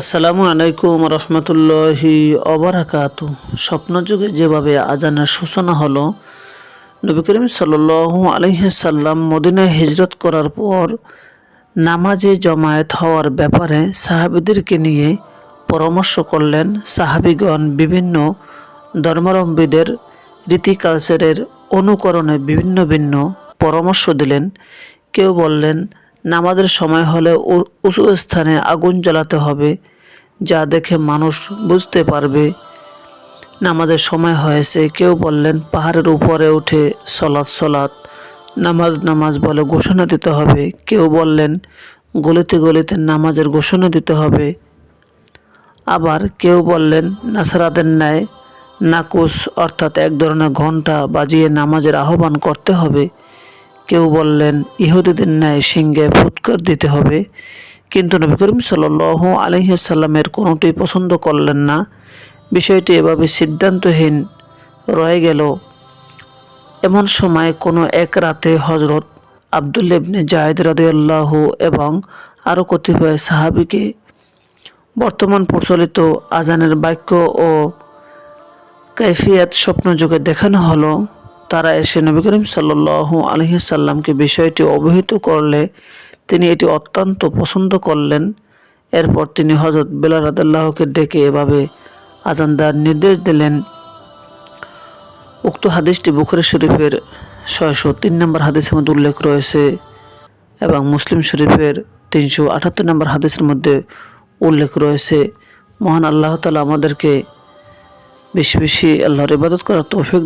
আসসালামু আলাইকুম রহমতুল্লাহি অবরাকাত। স্বপ্নযুগে যেভাবে আজানের সূচনা হলো, নবী করিম সাল্লু আলহিসাল্লাম মদিনায় হিজরত করার পর নামাজে জমায়েত হওয়ার ব্যাপারে সাহাবিদেরকে নিয়ে পরামর্শ করলেন সাহাবিগণ বিভিন্ন ধর্মাবলম্বীদের রীতি কালচারের অনুকরণে বিভিন্ন ভিন্ন পরামর্শ দিলেন। কেউ বললেন নামাজের সময় হলে উঁচু স্থানে আগুন জ্বালাতে হবে, যা দেখে মানুষ বুঝতে পারবে। নামাজের সময় হয়েছে, কেউ বললেন, পাহাড়ের উপরে উঠে সলাৎ সলাৎ, নামাজ নামাজ বলে ঘোষণা দিতে হবে। কেউ বললেন, গলিতে গলিতে নামাজের ঘোষণা দিতে হবে। আবার কেউ বললেন, নাসারাদের ন্যায় নাকুস অর্থাৎ এক ধরনের ঘণ্টা বাজিয়ে নামাজের আহ্বান করতে হবে। কেউ বললেন, ইহুদিদের ন্যায় সিংহে ফুৎকার দিতে হবে। কিন্তু নবী করিম সাল আলহিসাল্লামের কোনোটি পছন্দ করলেন না। বিষয়টি এভাবে সিদ্ধান্তহীন রয়ে গেল। এমন সময় কোনো এক রাতে হজরত আবদুল ইবনে জায়দ এবং আরও কতিপয় সাহাবিকে বর্তমান প্রচলিত আজানের বাক্য ও কৈফিয়াত স্বপ্নযোগে দেখানো হলো। তারা এসে নবী করিম সাল্লু আলহিসাল্লামকে বিষয়টি অবহিত করলে, তিনি এটি অত্যন্ত পছন্দ করলেন। এরপর তিনি হজরত বেলাল রাদাল্লাহকে ডেকে এভাবে আজান দেওয়ার নির্দেশ দিলেন। উক্ত হাদিসটি বুখারি শরীফের ছয়শো তিন নম্বর হাদিসের মধ্যে উল্লেখ রয়েছে এবং মুসলিম শরীফের তিনশো আটাত্তর নম্বর হাদিসের মধ্যে উল্লেখ রয়েছে। মহান আল্লাহ তালা আমাদেরকে বেশি বেশি আল্লাহর ইবাদত করার তৌফিক